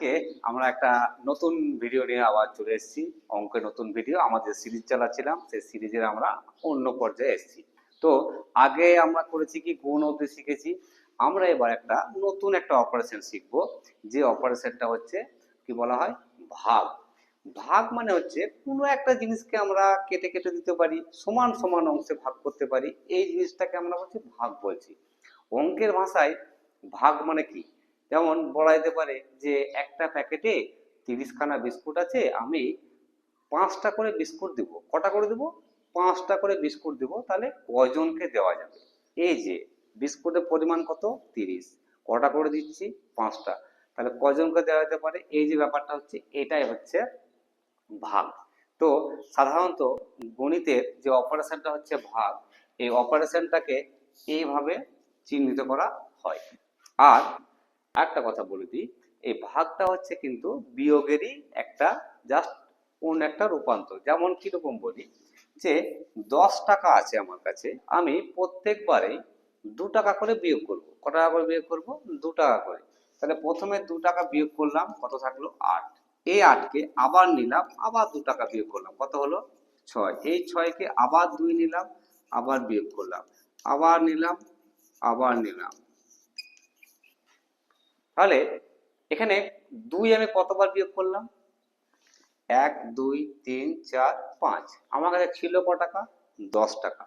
আজকে আমরা একটা নতুন ভিডিও নিয়ে আবার চলে এসেছি। অঙ্কের নতুন ভিডিও আমাদের সিরিজ চালাচ্ছিলাম, সেই সিরিজের আমরা অন্য পর্যায়ে এসেছি। তো আগে আমরা করেছি কি গুণ অবধি শিখেছি? আমরা এবার একটা নতুন একটা অপারেশন শিখব, যে অপারেশনটা হচ্ছে, কি বলা হয়? ভাগ। ভাগ মানে হচ্ছে কোনো একটা জিনিসকে আমরা কেটে কেটে দিতে পারি, সমান সমান অংশে ভাগ করতে পারি। এই জিনিসটাকে আমরা বলছি ভাগ বলছি। অঙ্কের ভাষায় ভাগ মানে কি? যেমন বলা যেতে পারে যে একটা প্যাকেটে তিরিশখানা বিস্কুট আছে, আমি পাঁচটা করে বিস্কুট দিব। কটা করে দিব? পাঁচটা করে বিস্কুট দিব, তাহলে কজনকে দেওয়া যাবে? এই যে, বিস্কুটের পরিমাণ কত? তিরিশ। কটা করে দিচ্ছি? পাঁচটা। তাহলে কজনকে দেওয়া যেতে পারে? এই যে ব্যাপারটা হচ্ছে, এটাই হচ্ছে ভাগ। তো সাধারণত গণিতের যে অপারেশনটা হচ্ছে ভাগ, এই অপারেশনটাকে এইভাবে চিহ্নিত করা হয়। আর একটা কথা বলে দিই, এই ভাগটা হচ্ছে কিন্তু বিয়োগেরই একটা জাস্ট কোন একটা রূপান্তর। যেমন কীরকম বলি যে, দশ টাকা আছে আমার কাছে, আমি প্রত্যেকবারে দু টাকা করে বিয়োগ করব। ক টাকা করে বিয়োগ করব? দু টাকা করে। তাহলে প্রথমে দু টাকা বিয়োগ করলাম, কত থাকল? আট। এই আটকে আবার নিলাম, আবার দু টাকা বিয়োগ করলাম। কত হলো? ছয়। এই ছয়কে আবার দুই নিলাম, আবার বিয়োগ করলাম। আবার নিলাম আবার নিলাম। তাহলে এখানে দুই আমি কতবার বিয়োগ করলাম? এক, দুই, তিন, চার, পাঁচ। আমার কাছে ছিল ক টাকা? দশ টাকা।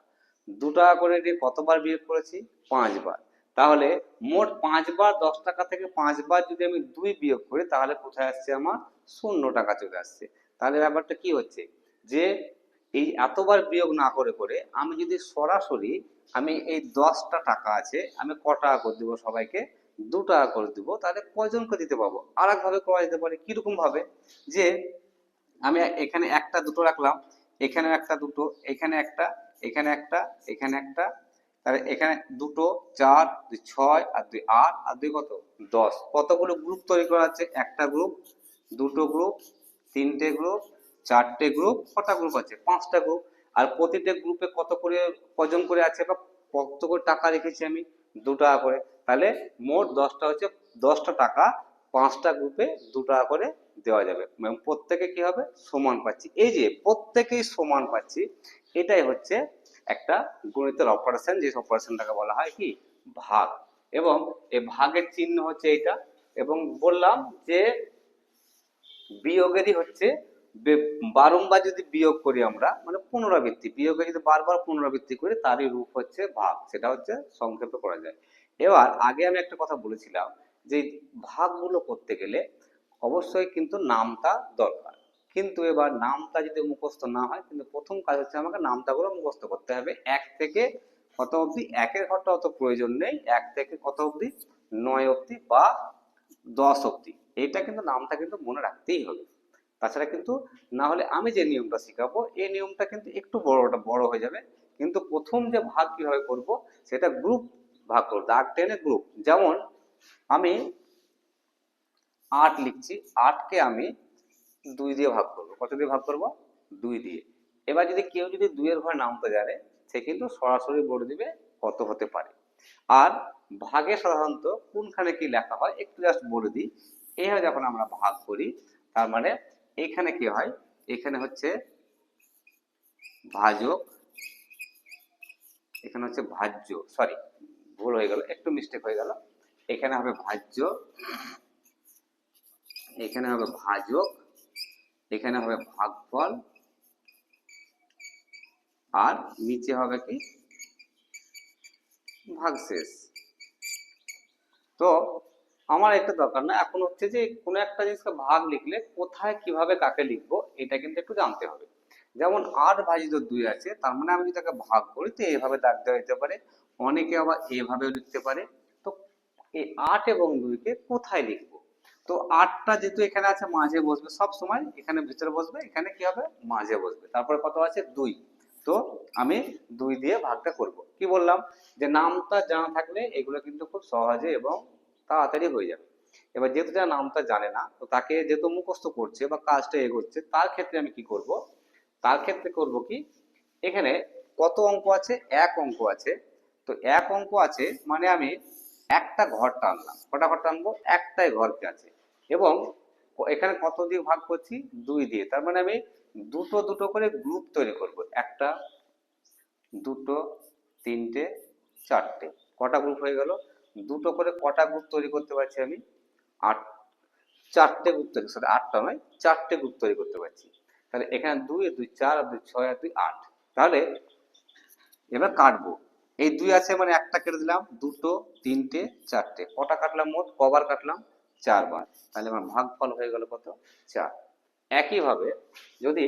দু টাকা করে দিয়ে কতবার বিয়োগ করেছি? পাঁচবার। তাহলে মোট পাঁচবার, দশ টাকা থেকে পাঁচবার যদি আমি দুই বিয়োগ করি, তাহলে কোথায় আসছে আমার? শূন্য টাকা চলে আসছে। তাহলে ব্যাপারটা কি হচ্ছে? যে এই এতবার বিয়োগ না করে করে আমি যদি সরাসরি আমি এই দশটা টাকা আছে, আমি ক টাকা করে দেবো সবাইকে? দু টাকা করে দিব, তাহলে কয়জনকে দিতে পারব আর ভাবে করা যেতে পারে, কীরকম ভাবে? যে আমি এখানে একটা দুটো রাখলাম, এখানে একটা দুটো, এখানে একটা এখানে একটা এখানে একটা, তাহলে এখানে দুটো, চার, দুই ছয়, আর দুই আট, আর দুই কত? দশ। কতগুলো গ্রুপ তৈরি করা আছে? একটা গ্রুপ দুটো গ্রুপ তিনটে গ্রুপ চারটে গ্রুপ কটা গ্রুপ আছে, পাঁচটা গ্রুপ আর প্রতিটা গ্রুপে কত করে, কজন করে আছে বা কত করে টাকা রেখেছি আমি? দু টাকা করে। তাহলে মোট দশটা হচ্ছে, দশটা টাকা, পাঁচটা গ্রুপে দু টাকা করে দেওয়া যাবে। এবং প্রত্যেকে কি হবে? সমান পাচ্ছি। এই যে প্রত্যেকেই সমান পাচ্ছি, এটাই হচ্ছে একটা গণিতের অপারেশন যে অপারেশনটাকে বলা হয় কি? ভাগ। এবং এই ভাগের চিহ্ন হচ্ছে এটা এবং বললাম যে বিয়োগেরই হচ্ছে বারংবার যদি বিয়োগ করি আমরা মানে পুনরাবৃত্তি, বিয়োগে যদি বারবার পুনরাবৃত্তি করি, তারই রূপ হচ্ছে ভাগ। সেটা হচ্ছে সংক্ষেপে করা যায়। এবার আগে আমি একটা কথা বলেছিলাম যে ভাগগুলো করতে গেলে অবশ্যই কিন্তু নামটা দরকার। কিন্তু এবার নামটা যদি মুখস্থ না হয়, কিন্তু প্রথম কাজ হচ্ছে আমাকে নামটাগুলো মুখস্থ করতে হবে। এক থেকে কত অবধি? একের ঘরটা অত প্রয়োজন নেই। এক থেকে কত অবধি? নয় অবধি বা দশ অবধি। এটা কিন্তু নামটা কিন্তু মনে রাখতেই হবে। তাছাড়া কিন্তু না হলে আমি যে নিয়মটা শেখাবো, এই নিয়মটা কিন্তু একটু বড়টা বড় হয়ে যাবে। কিন্তু প্রথম যে ভাগ কীভাবে করব, সেটা গ্রুপ ভাগ করব দাগ টেনে গ্রুপ যেমন, আমি আট লিখছি, আটকে আমি দুই দিয়ে ভাগ করব। কত দিয়ে ভাগ করব? দুই দিয়ে। এবার যদি কেউ যদি দুইয়ের ঘরে নামতে জানে, সে কিন্তু সরাসরি বলে দিবে কত হতে পারে। আর ভাগে সাধারণত কোনখানে কি লেখা হয়, একটু জাস্ট বলে দিই। এইভাবে যখন আমরা ভাগ করি, তার মানে এখানে কি হয়? এখানে হচ্ছে ভাজক, এখানে হচ্ছে ভাজ্য সরি ভুল হয়ে গেল, একটু মিস্টেক হয়ে গেল। এখানে হবে ভাজ্য, এখানে হবে ভাজক, এখানে হবে ভাগফল, আর নিচে হবে কি? ভাগশেষ। তো আমার একটা দরকার না, এখন হচ্ছে যে কোনো একটা জিনিসকে ভাগ লিখলে কোথায় কীভাবে কাকে লিখব, এটা কিন্তু একটু জানতে হবে। যেমন আট ভাজিত দুই আছে, তার মানে আমি যদি তাকে ভাগ করি, তো এইভাবে দাগ দেওয়া যেতে পারে। অনেকে আবার এভাবেও লিখতে পারে। তো এই আট এবং দুইকে কোথায় লিখব? তো আটটা যেহেতু এখানে আছে, মাঝে বসবে সব সময়, এখানে ভিতরে বসবে, এখানে কি হবে? মাঝে বসবে। তারপরে কত আছে? দুই। তো আমি দুই দিয়ে ভাগটা করব। কি বললাম? যে নামটা জানা থাকলে এগুলো কিন্তু খুব সহজে এবং তাড়াতাড়ি হয়ে যাবে। এবার যেহেতু যারা নামটা জানে না, তো তাকে যেহেতু মুখস্থ করছে বা কাজটা এগোচ্ছে, তার ক্ষেত্রে আমি কি করব? তার ক্ষেত্রে করব কি? এখানে কত অঙ্ক আছে? এক অঙ্ক আছে। তো এক অঙ্ক আছে মানে আমি একটা ঘর টানলাম। কটা ঘর টানবো? একটাই ঘরকে আছে। এবং এখানে কত দিয়ে ভাগ করছি? দুই দিয়ে। তার মানে আমি দুটো দুটো করে গ্রুপ তৈরি করব। একটা, দুটো, তিনটে, চারটে। কটা গ্রুপ হয়ে গেল? দুটো করে কটা গ্রুপ তৈরি করতে পারছি আমি? আট, চারটে গ্রুপ তৈরি সরি আটটা নয়, চারটে গ্রুপ তৈরি করতে পারছি। তাহলে এখানে দুই দুই চার আর দুই ছয় আর দুই আট। তাহলে এবার কাটবো। এই দুই আছে মানে একটা কেটে দিলাম, দুটো, তিনটে, চারটে। কটা কাটলাম মোট? কবার কাটলাম? চারবার। তাহলে আমার ভাগফল হয়ে গেল কত? চার। একইভাবে যদি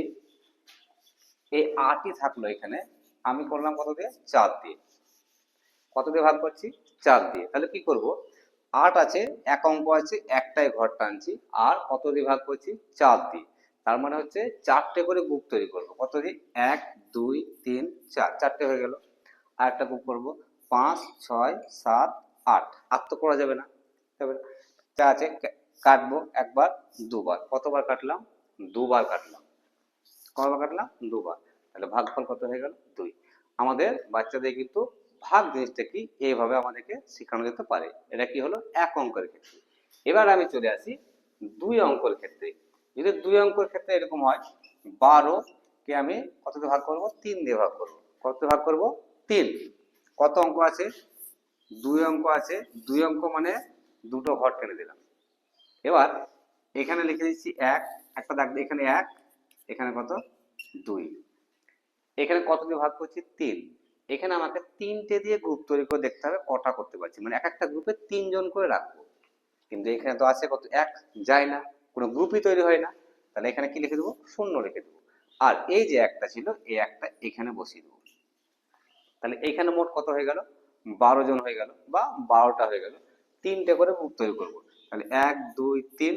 এই আটই থাকল এখানে, আমি করলাম কত দিয়ে? চার দিয়ে। কত দিয়ে ভাগ করছি? চার দিয়ে। তাহলে কি করব? আট আছে, এক অঙ্ক আছে, একটাই ঘর টানছি আর কত দিয়ে ভাগ করছি? চার দিয়ে। তার মানে হচ্ছে চারটে করে গ্রুপ তৈরি করব। কত দিয়ে এক, দুই, তিন, চার। চারটে হয়ে গেল। আর একটা গ্রুপ করব। পাঁচ, ছয়, সাত, আট। আট তো করা যাবে না। তবে যা আছে কাটবো একবার, দুবার। কতবার কাটলাম? দুবার কাটলাম। কতবার কাটলাম? দুবার। তাহলে ভাগফল কত হয়ে গেল? দুই। আমাদের বাচ্চাদের কিন্তু ভাগ জিনিসটা কি? এইভাবে আমাদেরকে শেখানো যেতে পারে। এটা কি হলো? এক অঙ্কের ক্ষেত্রে। এবার আমি চলে আসি দুই অঙ্কের ক্ষেত্রে। যদি দুই অঙ্কের ক্ষেত্রে এরকম হয়, বারো কে আমি কত দিয়ে ভাগ করব? তিন দিয়ে ভাগ করব। কত ভাগ করব? তিন। কত অঙ্ক আছে? দুই অঙ্ক আছে। দুই অঙ্ক মানে দুটো ঘর টেনে দিলাম। এবার এখানে লিখে দিচ্ছি এক। একটা দাগ এখানে এক, এখানে কত? দুই। এখানে কত দিয়ে ভাগ করছি? তিন। এখানে আমাকে তিনটে দিয়ে গ্রুপ তৈরি করে দেখতে হবে কটা করতে পারছি। মানে এক একটা গ্রুপে তিনজন করে রাখব। কিন্তু এখানে তো আছে কত? এক। যায় না। কোনো গ্রুপই তৈরি হয় না, তাহলে এখানে কি লিখে দেবো? শূন্য লিখে দেবো। আর এই যে একটা ছিল, এই একটা এখানে বসিয়ে দেবো। তাহলে এইখানে মোট কত হয়ে গেল? বারো জন হয়ে গেল বা বারোটা হয়ে গেল। তিনটে করে গ্রুপ তৈরি করব। তাহলে এক, দুই, তিন,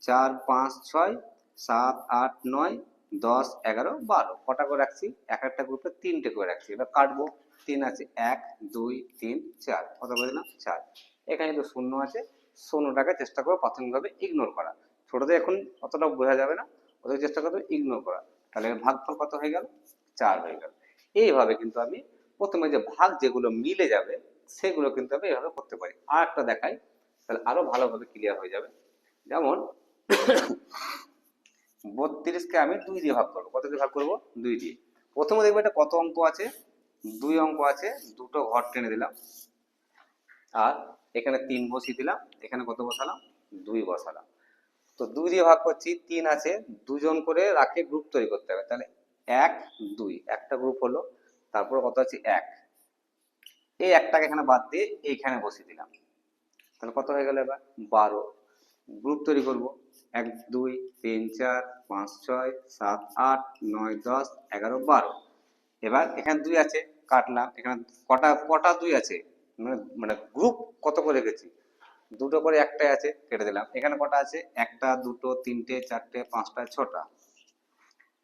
চার, পাঁচ, ছয়, সাত, আট, নয়, দশ, এগারো, বারো। কটা করে রাখছি? এক একটা গ্রুপে তিনটে করে রাখছি। এবার কাটবো। তিন আছে এক, দুই, তিন, চার। কত করে দিলাম? চার। এখানে তো শূন্য আছে। শূন্যটাকে চেষ্টা করব প্রাথমিকভাবে ইগনোর করা। ছোটদের এখন অতটা বোঝা যাবে না। ওদের চেষ্টা করব ইগনোর করা। তাহলে ভাগফল কত হয়ে গেল? চার হয়ে গেল। এইভাবে কিন্তু আমি প্রথমে যে ভাগ যেগুলো মিলে যাবে, সেগুলো কিন্তু আমি এইভাবে করতে পারি। আর একটা দেখাই, তাহলে আরও ভালোভাবে ক্লিয়ার হয়ে যাবে। যেমন বত্রিশকে আমি দুই দিয়ে ভাগ করব। কত দিয়ে ভাগ করব? দুই দিয়ে। প্রথমে দেখব এটা কত অঙ্ক আছে? দুই অঙ্ক আছে, দুটো ঘর টেনে দিলাম। আর এখানে তিন বসিয়ে দিলাম, এখানে কত বসালাম? দুই বসালাম। তো দুই দিয়ে ভাগ করছি, তিন আছে, দুজন করে রাখে গ্রুপ তৈরি করতে হবে। তাহলে এক, দুই, একটা গ্রুপ হলো, তারপর কত আছে? এক। এই একটাকে এখানে বাদ দিয়ে এইখানে বসিয়ে দিলাম। তাহলে কত হয়ে গেল এবার? বারো। গ্রুপ তৈরি করব। এক, দুই, তিন, চার, পাঁচ, ছয়, সাত, আট, নয়, দশ, এগারো, বারো। এবার এখানে দুই আছে, কাটলাম। এখানে কটা কটা দুই আছে? মানে মানে গ্রুপ কত করে রেখেছি? দুটো করে একটাই আছে, কেটে দিলাম। এখানে কটা আছে? একটা, দুটো, তিনটে, চারটে, পাঁচটা, ছটা।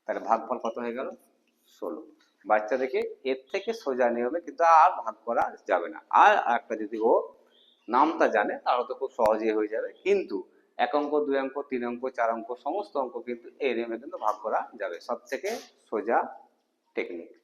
তাহলে ভাগফল কত হয়ে গেল? ষোলো। বাচ্চাদেরকে এর থেকে সোজা নিয়মে কিন্তু আর ভাগ করা যাবে না। আর একটা যদি ও নামটা জানে, তাহলে তো খুব সহজেই হয়ে যাবে। কিন্তু এক অঙ্ক, দুই অঙ্ক, তিন অঙ্ক, চার অঙ্ক, সমস্ত অঙ্ক কিন্তু এই নিয়মে কিন্তু ভাগ করা যাবে। সব থেকে সোজা টেকনিক